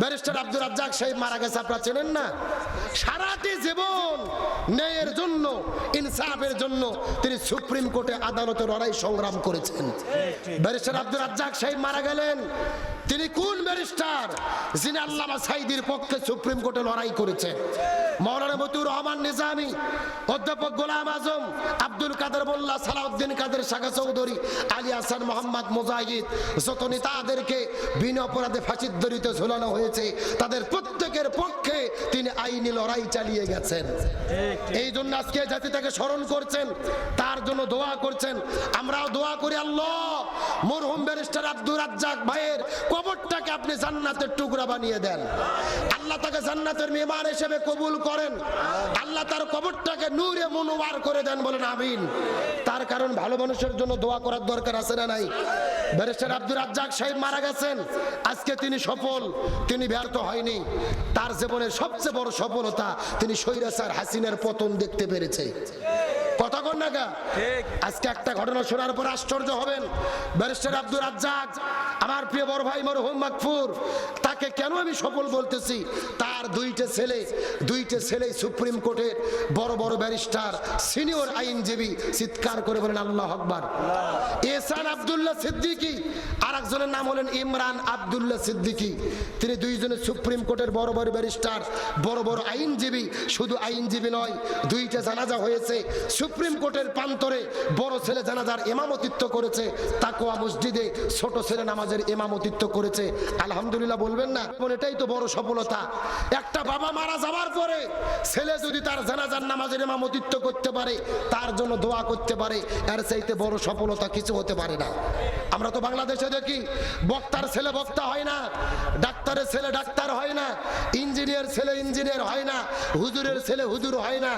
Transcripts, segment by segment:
Barrister Abdul Razzak সাহেব মারা গেছে, আপনারা চেনেন না? সারাটি জীবন ন্যায়ের জন্য, ইনসাফের জন্য তিনি সুপ্রিম কোর্টে আদালতে লড়াই সংগ্রাম করেছেন। ব্যারিস্টার আব্দুল রাজ্জাক সাহেব মারা গেলেন, তিনি কোন ব্যারিস্টার? যিনি আল্লামা সাইদির পক্ষে সুপ্রিম কোর্টে লড়াই করেছেন। মৌলানা মতিউর রহমান নিজামী, অধ্যাপক গোলাম আজম, আব্দুল কাদের মোল্লা, সালাউদ্দিন কাদের শাখা চৌধুরী, আলী হাসান মোহাম্মদ মুজাহিদ যত নেতাদেরকে বিনা অপরাধে ফাঁসির দড়িতে ঝুলানো হয়েছে, তাদের প্রত্যেকের পক্ষে তিনি আইনি লড়াই চালিয়ে গেছেন। এই জন্য আজকে জাতি তাকে স্মরণ করছেন, তার জন্য দোয়া করছেন। আমরাও দোয়া করি, আল্লাহ, মরহুম ব্যারিস্টার আব্দুর রাজ্জাক ভাইয়ের কবরটাকে আপনি জান্নাতের টুকরা বানিয়ে দেন। আল্লাহ তাকে জান্নাতের মেহমান হিসেবে কবুল করেন। আল্লাহ তার কবরটাকে নূরে মনোবার করে দেন বলেন, আমিন। তার কারণ ভালো মানুষের জন্য দোয়া করার দরকার আছে না নাই? ব্যারিস্টার আব্দুর আজ্জাক সাহেব মারা গেছেন। আজকে তিনি সফল, তিনি ব্যর্থ হয়নি। তার জীবনের সবচেয়ে বড় সফলতা তিনি স্বৈরাচার হাসিনের পতন দেখতে পেরেছে। কতক্ষণ নাগা। আজকে একটা ঘটনা শোনার পর আশ্চর্য হবেন। ব্যারিস্টার আব্দুর রাজ্জাক আমার প্রিয় বড় ভাই মরহুম মাকফুর তাকে কেন আমি সফল বলতেছি? তার দুইটা ছেলে দুইটা ছেলে সুপ্রিম কোর্টের বড় বড় ব্যারিস্টার সিনিয়র আইনজীবী চিৎকার করে বলেন আল্লাহ আকবার। এসান আব্দুল্লাহ সিদ্দিকী আর একজনের নাম হলেন ইমরান আব্দুল্লাহ সিদ্দিকী। তিনি দুইজনে সুপ্রিম কোর্টের বড় বড় ব্যারিস্টার বড় বড় আইনজীবী। শুধু আইনজীবী নয় দুইটা জানাজা হয়েছে। সুপ্রিম কোর্টের প্রান্তরে বড় ছেলে জানাজার ইমামতিত্ব করেছে তাকোয়া মসজিদে ছোট ছেলে নামাজের ইমামতিত্ব করেছে। আলহামদুলিল্লাহ বলবেন না এবং এটাই তো বড় সফলতা। একটা বাবা মারা যাওয়ার পরে ছেলে যদি তার জানাজার নামাজের ইমামতিত্ব করতে পারে, তার জন্য দোয়া করতে পারে, এর চাইতে বড় সফলতা কিছু হতে পারে না। আমরা তো বাংলাদেশে দেখি, বক্তার ছেলে বক্তা হয় না, ডাক্তারের ছেলে ডাক্তার হয় না, ইঞ্জিনিয়ার ছেলে ইঞ্জিনিয়ার হয় না, হুজুরের ছেলে হুজুর হয় না।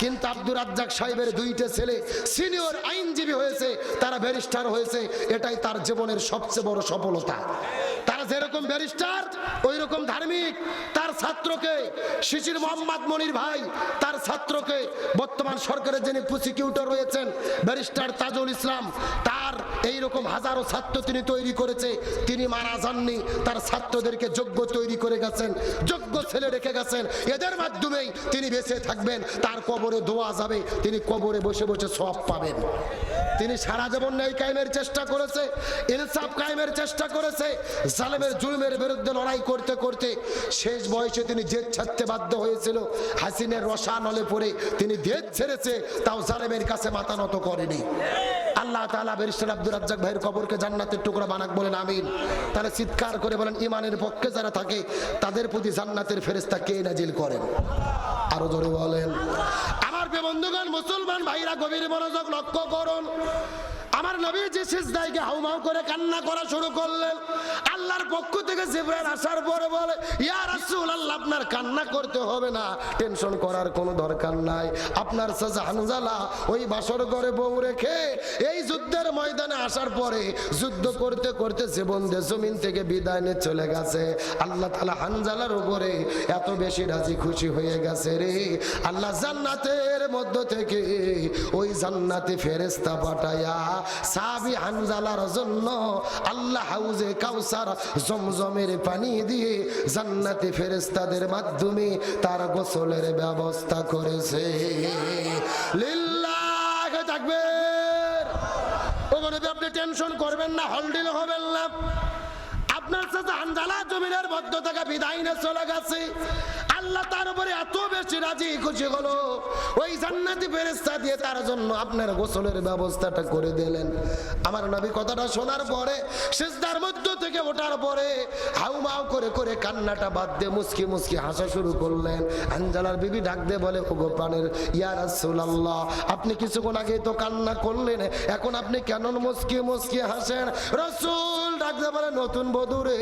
কিন্তু আব্দুর রাজ্জাক সাহেবের দুইটা ছেলে সিনিয়র আইনজীবী হয়েছে, তারা ব্যারিস্টার হয়েছে, এটাই তার জীবনের সবচেয়ে বড় সফলতা। তারা যেরকম ব্যারিস্টার ওই রকম ধার্মিক। তার ছাত্রকে শিশির মোহাম্মদ মনির ভাই, তার ছাত্রকে বর্তমান সরকারের যিনি প্রসিকিউটর রয়েছেন, ব্যারিস্টার তাজুল ইসলাম, তার এই রকম হাজারো ছাত্র তিনি তৈরি করেছে, তিনি মারা যাননি, তার ছাত্রদেরকে যোগ্য তৈরি করে গেছেন, যোগ্য ছেলে রেখে গেছেন। এদের মাধ্যমেই তিনি বেঁচে থাকবেন, তার কবরে দোয়া যাবে, তিনি কবরে বসে বসে সব পাবেন। তিনি সারা জীবন ন্যায় কায়েমের চেষ্টা করেছে, ইনসাফ কায়েমের চেষ্টা করেছে, জালেমের জুলুমের বিরুদ্ধে লড়াই করতে করতে শেষ বয়সে তিনি জেদ ছাড়তে বাধ্য হয়েছিল, হাসিনের রসানলে পড়ে তিনি জেদ ছেড়েছে, তাও জালেমের কাছে মাথা নত করেনি। আল্লাহ তাআলা বেরিস্টার আব্দুর রাজ্জাক ভাইয়ের কবরকে জান্নাতের টুকরা বানাক বলেন, আমিন। তাহলে চিৎকার করে বলেন ইমানের পক্ষে যারা থাকে, তাদের প্রতি জান্নাতের ফেরেস্তা কে নাজিল করেন? আরও জোরে বলেন। আমার বন্ধুগণ, মুসলমান ভাইরা, গভীর মনোযোগ লক্ষ্য করুন। আমার নবী যে সিজদায় গিয়ে হাউমাউ করে কান্না করা শুরু করলেন। আল্লাহর পক্ষ থেকে জিবরাইল আসার পরে বলে রাসূলুল্লাহ আপনার কান্না করতে হবে না। টেনশন করার কোনো দরকার নাই। আপনার সাজা ওই বাসর ঘরে বউ রেখে এই যুদ্ধের ময়দানে আসার পরে যুদ্ধ করতে করতে জীবন জমিন থেকে বিদায় নিয়ে চলে গেছে। আল্লাহ তাআলা হানজালার উপরে এত বেশি রাজি খুশি হয়ে গেছে রে। আল্লাহ জান্নাতের মধ্য থেকে ওই জান্নাতে ফেরেস্তা পাঠায়া সাবি হানজালার জন্য আল্লাহ হাউজে কাউসার জমজমের পানি দিয়ে জান্নাতে ফেরেস্তাদের মাধ্যমে তার গোসলের ব্যবস্থা করেছে। লিল্লাহ থাকবে ও মনে আপনি টেনশন করবেন না হলডিল হবেন না আপনার সাথে আঞ্জালা জমিনের বদ্ধ থেকে বিদায় নিয়ে চলে গেছে। আল্লাহ তার উপরে এত বেশি রাজি, খুশি হলো। ওই জান্নাতি ফেরেস্তা দিয়ে তার জন্য আপনার গোসলের ব্যবস্থাটা করে দিলেন। আমার নবী কথাটা শোনার পরে, সিজদার মধ্য থেকে ওঠার পরে হাউ মাউ করে করে কান্নাটা বাদ দিয়ে মুসকি মুসকি হাসা শুরু করলেন। আঞ্জালার বিবি ডাক দিয়ে বলে, ওগো প্রাণের ইয়া রাসূলুল্লাহ, আপনি কিছুক্ষণ আগে তো কান্না করলেন, এখন আপনি কেন মুসকি মুসকি হাসেন? রসুল ডাক দিয়ে বলে নতুন বধুরে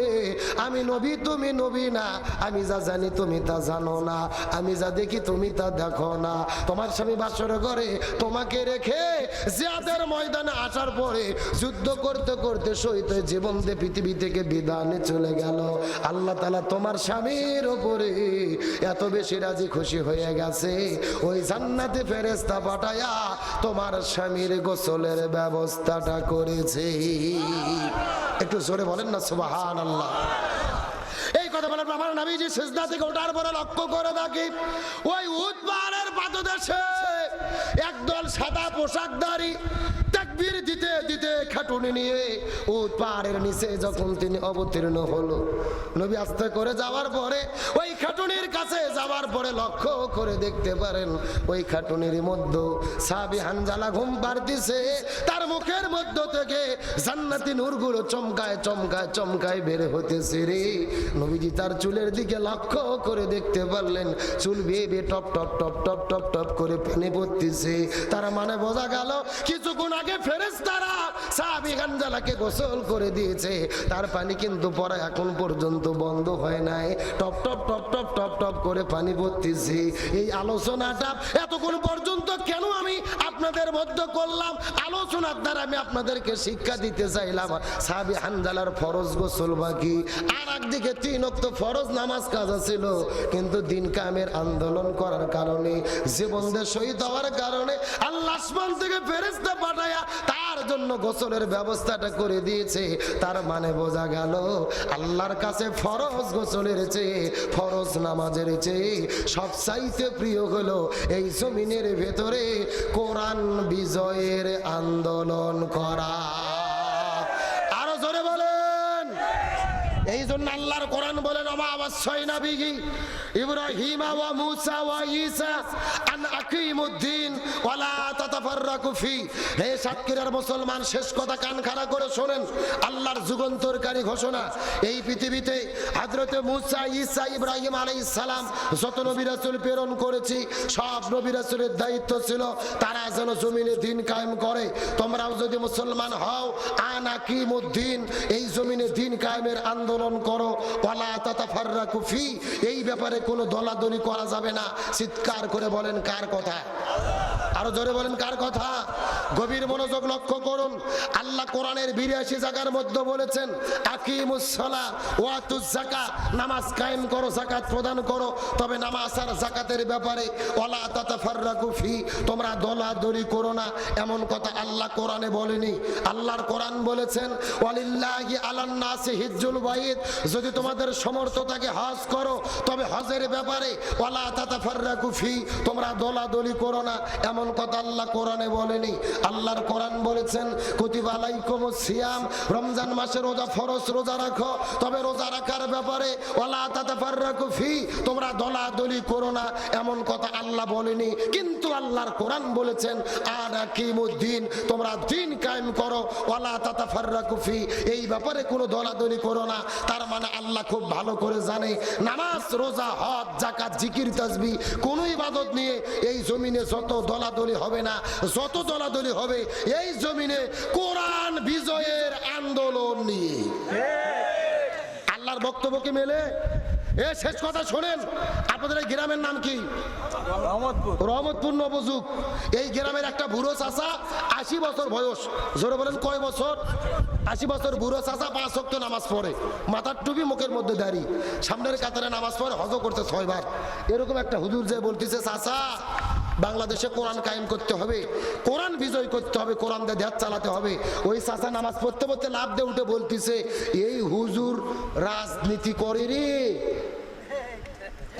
আমি নবী, তুমি নবী না। আমি যা জানি তুমি তা জানো না। আমি যা দেখি তুমি তা দেখো না। তোমার স্বামী বাসর ঘরে তোমাকে রেখে জিয়াদের ময়দানে আসার পরে যুদ্ধ করতে করতে সহিত জীবন দিয়ে পৃথিবী থেকে বিধানে চলে গেল। আল্লাহ তালা তোমার স্বামীর ওপরে এত বেশি রাজি খুশি হয়ে গেছে। ওই জান্নাতে ফেরেস্তা পাঠায়া তোমার স্বামীর গোসলের ব্যবস্থাটা করেছে। একটু জোরে বলেন না সুবাহান আল্লাহ এই কথা বলার আমার আমার যে সেজদা থেকে ওঠার পরে লক্ষ্য করে থাকি ওই উদ পাহাড়ের পাদদেশে একদল সাদা পোশাকদারি তাকবীর দিতে দিতে খাটুনি নিয়ে উদ পাহাড়ের নিচে যখন তিনি অবতীর্ণ হলো, নবী আস্তে করে যাওয়ার পরে ওই খাটুনির কাছে যাওয়ার পরে লক্ষ্য করে দেখতে পারেন, ওই খাটুনির মধ্যে সাবি হানজালা ঘুম পাড়তিছে। তার মুখের মধ্য থেকে জান্নাতি নূরগুলো চমকায় চমকায় চমকায় বের হতেছে রে। নবীজি তার চুলের দিকে লক্ষ্য করে দেখতে পারলেন, চুল বেয়ে টপ টপ টপ টপ টপ টপ করে পানি পড়তেছে। তারা মানে বোঝা গেল, কিছুক্ষণ আগে ফেরেস তারা গোসল করে দিয়েছে। তার পানি কিন্তু এখন পর্যন্ত বন্ধ হয় নাই। টপ টপ টপ টপ টপ টপ করে পানি এই আলোচনাটা এতক্ষণ পর্যন্ত কেন আমি আপনাদের মধ্যে করলাম? আলোচনার দ্বারা আমি আপনাদেরকে শিক্ষা দিতে চাইলাম। সাহাবি হানজালার ফরজ গোসল বাকি। আর একদিকে তিন অক্ত ফরজ নামাজ কাজা ছিল কিন্তু দিন কামের আন্দোলন করার কারণে জীবনদের শহীদ হওয়ার কারণে, আল্লাহ থেকে ফেরেস্তা পাঠায়া তার জন্য গোসলের ব্যবস্থাটা করে দিয়েছে, তার মানে বোঝা গেল আল্লাহর কাছে ফরজ গোসলের চেয়ে, ফরজ নামাজের চেয়ে সবচাইতে প্রিয় হলো এই জমিনের ভেতরে কোরআন বিজয়ের আন্দোলন করা আরও জোরে বলেন এই জন্য আল্লাহর কোরআন বলেন আমা অবশ্যই না বিঘি ইব্রাহিম ওয়া মুসা ওয়া ঈসা আন আকিমুদ্দিন ওয়ালা তাতাফাররাকু ফি। হে সাতক্ষীরার মুসলমান, শেষ কথা কান খাড়া করে শোনেন। আল্লাহর যুগান্তরকারী ঘোষণা, এই পৃথিবীতে হযরতে মুসা, ঈসা, ইব্রাহিম আলাইহিস সালাম যত নবী রাসূল প্রেরণ করেছি, সব নবী রাসূলের দায়িত্ব ছিল তারা যেন জমিনে দিন কায়েম করে। তোমরাও যদি মুসলমান হও, আন আকিমুদ্দিন, এই জমিনে দিন কায়েমের আন্দোলন করো, ওয়ালা তাতাফাররাকু কুফি এই ব্যাপারে কোনো দলাদলি করা যাবে না। চিৎকার করে বলেন, কার কথা? আরও জোরে বলেন, কার কথা? গভীর মনোযোগ লক্ষ্য করুন। আল্লাহ কোরআনের বিরাশি জায়গার মধ্যে বলেছেন নামাজ কায়েম করো, যাকাত প্রদান করো, তবে নামাজ আর যাকাতের ব্যাপারে ওয়ালা তাতাফাররাকু ফি, তোমরা দলাদলি করো না। এমন কথা আল্লাহ কোরআনে বলেনি। আল্লাহর কোরআন বলেছেন, ওয়ালিল্লাহি আলান নাসি হিজ্জুল বাইত। যদি তোমাদের সমর্থ থাকে হজ করো, তবে হজের ব্যাপারে ওয়ালা তাতাফাররাকু ফি, তোমরা দলাদলি করো না। এমন কথা আল্লাহ কোরআনে বলেনি। আল্লাহর কোরআন বলেছেন, কুতিবা আলাইকুমুস সিয়াম, রমজান মাসে রোজা ফরজ, রোজা রাখো। তবে রোজা রাখার ব্যাপারে, ওয়ালা তাতাফাররাকু ফি, তোমরা দলাদলি করো না। এমন কথা আল্লাহ বলেনি, কিন্তু আল্লাহর কোরআন বলেছেন আর তোমরা দিন কায়েম করো, ওয়ালা তাতাফাররাকু ফি। এই ব্যাপারে কোনো দলাদলি করো না। তার মানে আল্লাহ খুব ভালো করে জানে, নামাজ, রোজা, হজ জাকাত জিকির তাসবি কোন ইবাদত নিয়ে এই জমিনে যত দলাদলি হবে না, যত দলাদলি হবে এই জমিনে কোরআন বিজয়ের আন্দোলন নিয়ে। আল্লাহর বক্তব্যকে মেলে। এ শেষ কথা শোনেন। আপনাদের এই গ্রামের নাম কি? রহমতপুর। নবযুগ। এই গ্রামের একটা বুড়ো চাষা আশি বছর বয়স। জোরে বলেন কয় বছর? আশি বছর বুড়ো চাষা পাঁচ শক্ত নামাজ পড়ে। মাথার টুপি মুখের মধ্যে দাঁড়ি। সামনের কাতারে নামাজ পড়ে হজ করতে ছয়বার। এরকম একটা হুজুর যে বলতেছে চাষা বাংলাদেশে কোরআন কায়েম করতে হবে, কোরআন বিজয় করতে হবে কোরআন দিয়ে চালাতে হবে। ওই চাষা নামাজ পড়তে পড়তে লাভ দিয়ে উঠে বলতিছে, এই হুজুর রাজনীতি করে রে।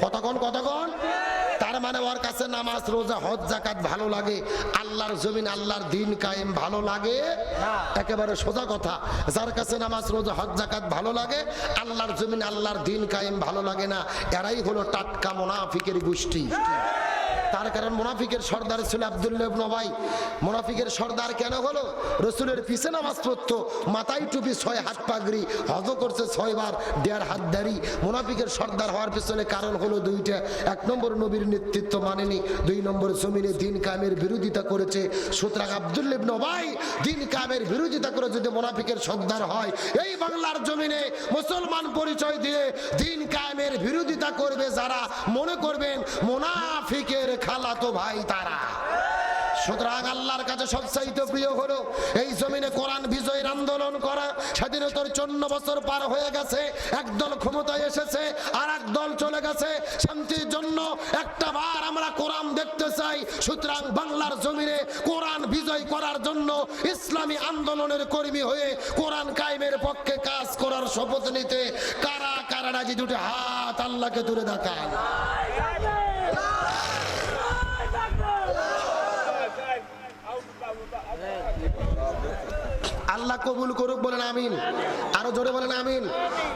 কতক্ষণ কতক্ষণ? তার মানে ওর কাছে নামাজ, রোজা, হজ জাকাত ভালো লাগে। আল্লাহর জমিন, আল্লাহর দিন কায়েম ভালো লাগে? একেবারে সোজা কথা। যার কাছে নামাজ, রোজা, হজ জাকাত ভালো লাগে, আল্লাহর জমিন, আল্লাহর দিন কায়েম ভালো লাগে না। এরাই হলো টাটকা মোনাফিকের গোষ্ঠী। তার কারণ মোনাফিকের সর্দার ছিল আবদুল্লাহ ভাই মোনাফিকের সর্দার কেন হলো? রসুলের পিছে নামাজ পড়তো, মাথায় টুপি, ছয় হাত পাগড়ি, হজ করছে ছয়বার দেড় হাত দাড়ি। মোনাফিকের সর্দার হওয়ার পিছনে কারণ হলো দুইটা। এক নম্বর নবীর নেতৃত্ব মানেনি, দুই নম্বর জমিনে দিন কামের বিরোধিতা করেছে। সুতরাং আবদুল্লাহ ইবনে ভাই দিন কামের বিরোধিতা করে যদি মোনাফিকের সর্দার হয়, এই বাংলার জমিনে মুসলমান পরিচয় দিয়ে দিন কায়েমের বিরোধিতা করবে যারা মনে করবেন মোনাফিকের খালাতো ভাই তারা। সুতরাং আল্লাহর কাছে সবচাইতে প্রিয় হলো, এই জমিনে কোরআন বিজয়ের আন্দোলন করা। স্বাধীনতার চন্ন বছর পার হয়ে গেছে, একদল ক্ষমতায় এসেছে আর দল চলে গেছে। শান্তির জন্য একটা বার আমরা কোরআন দেখতে চাই। সুতরাং বাংলার জমিনে কোরআন বিজয় করার জন্য ইসলামী আন্দোলনের কর্মী হয়ে কোরআন কায়েমের পক্ষে কাজ করার শপথ নিতে কারা কারা রাজি? দুটো হাত আল্লাহকে তুলে দেখান। আল্লাহ কবুল করুক বলেন আমিন। আরও জোরে বলেন আমিন।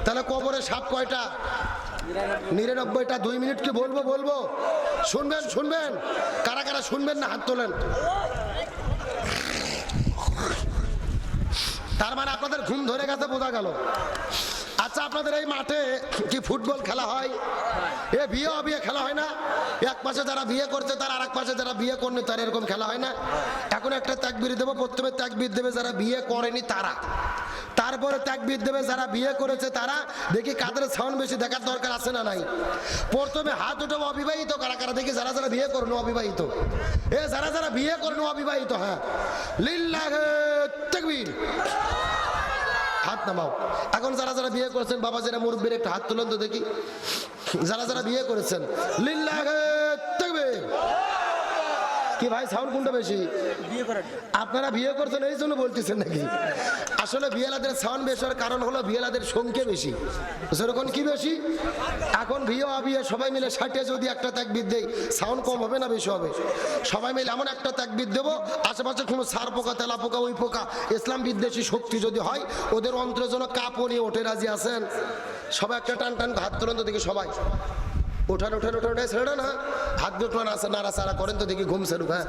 তাহলে কবরে সাপ কয়টা? নিরানব্বইটা, দুই মিনিট কি বলব বলব? শুনবেন শুনবেন? কারা কারা শুনবেন না হাত তোলেন? তার মানে আপনাদের ঘুম ধরে গেছে, বোঝা গেল। আচ্ছা আপনাদের এই মাঠে কি ফুটবল খেলা হয়? এ বিয়ে, অবিয়ে খেলা হয় না? এক পাশে যারা বিয়ে করছে, তার আর এক পাশে যারা বিয়ে করেনি তার এরকম খেলা হয় না? এখন একটা তাকবির দেবো, প্রথমে তাকবির দেবে যারা বিয়ে করেনি তারা। তারপরে তাকবির দেবে যারা বিয়ে করেছে তারা। দেখি কাদের সাউন্ড বেশি দেখার দরকার আছে না নাই? প্রথমে হাত উঠে অবিবাহিত কারা কারা? দেখি যারা যারা বিয়ে করল, অবিবাহিত। এ, যারা যারা বিয়ে করল, অবিবাহিত হ্যাঁ। লিল্লাহ তাকবীর। হাত নামাও। এখন যারা যারা বিয়ে করেছেন, বাবা যারা মুরব্বীর একটু হাত তুলেন তো দেখি। যারা যারা বিয়ে করেছেন, লিল্লাহ কি ভাই সাউন্ড কোনটা বেশি? আপনারা বিয়ে করছেন এই জন্য বলতেছেন নাকি? আসলে বিয়েলাদের সাউন্ড বেশি হওয়ার কারণ হলো বিয়েলাদের সংখ্যা বেশি। সেরকম কি বেশি? এখন বিয়ে অবিয়ে সবাই মিলে ষাটে যদি একটা তাকবিদ দেই সাউন্ড কম হবে না বেশি হবে? সবাই মিলে এমন একটা তাকবিদ দেবো আশেপাশে কোনো সার পোকা তেলা পোকা ওই পোকা ইসলাম বিদ্বেষী শক্তি যদি হয় ওদের অন্তরের জন্য কাপড় ওঠে রাজি আছেন? সবাই একটা টান টান হাত তোলেন তো দেখি সবাই। ওঠান ওঠান ওঠান ওঠান ছেড়ে না হাত দুটো নাড়া সারা করেন তো দেখি ঘুম সেরুক হ্যাঁ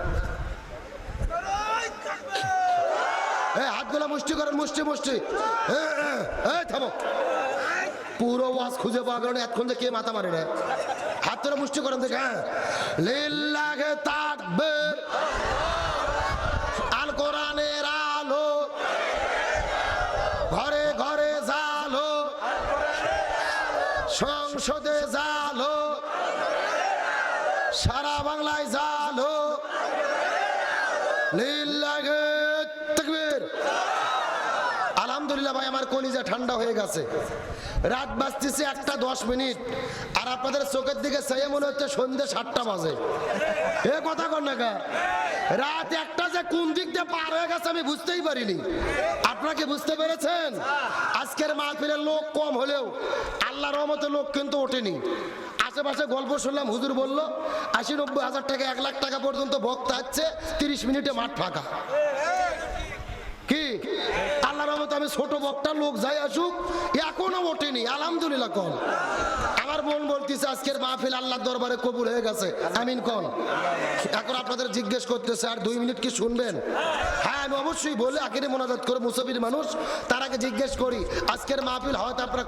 হাতগুলা হাতগুলো মুষ্টি করেন মুষ্টি মুষ্টি হ্যাঁ, হ্যাঁ, থামো পুরো ওয়াজ খুঁজে পাওয়া কারণে এতক্ষণ যে কে মাথা মারে রে হাত ধরে মুষ্টি করেন দেখে হ্যাঁ লিল্লাহে তাকবীর আলহামদুলিল্লাহ ভাই, আমার কলিজা ঠান্ডা হয়ে গেছে। রাত বাজতেছে একটা দশ মিনিট, আর আপনাদের চোখের দিকে চেয়ে মনে হচ্ছে সন্ধ্যে সাতটা বাজে। এ কথা কর না রাত একটা যে কোন দিক দিয়ে পার হয়ে গেছে আমি বুঝতেই পারিনি। আপনারা কি বুঝতে পেরেছেন? আজকের মাহফিলের লোক কম হলেও আল্লাহ রহমতে লোক কিন্তু ওঠেনি। আশেপাশে গল্প শুনলাম, হুজুর বলল, আশি নব্বই হাজার টাকা, এক লাখ টাকা পর্যন্ত ভক্ত আছে তিরিশ মিনিটে মাঠ ফাঁকা। কি? আল্লাহ রহমত আমি ছোট বক্তা লোক যাই আসুক, এখনও ওঠেনি, আলহামদুলিল্লাহ কন। আমার বোন বলতেছে, আজকের মাহফিল আল্লাহর দরবারে কবুল হয়ে গেছে। আমিন কন। এখন আপনাদের জিজ্ঞেস করতেছে, আর দুই মিনিট কি শুনবেন? হ্যাঁ আমি অবশ্যই বলে আখেরে মোনাজাত করে মুসাফির মানুষ, তার আগে জিজ্ঞেস করি, আজকের মাহফিল হয়তো আপনারা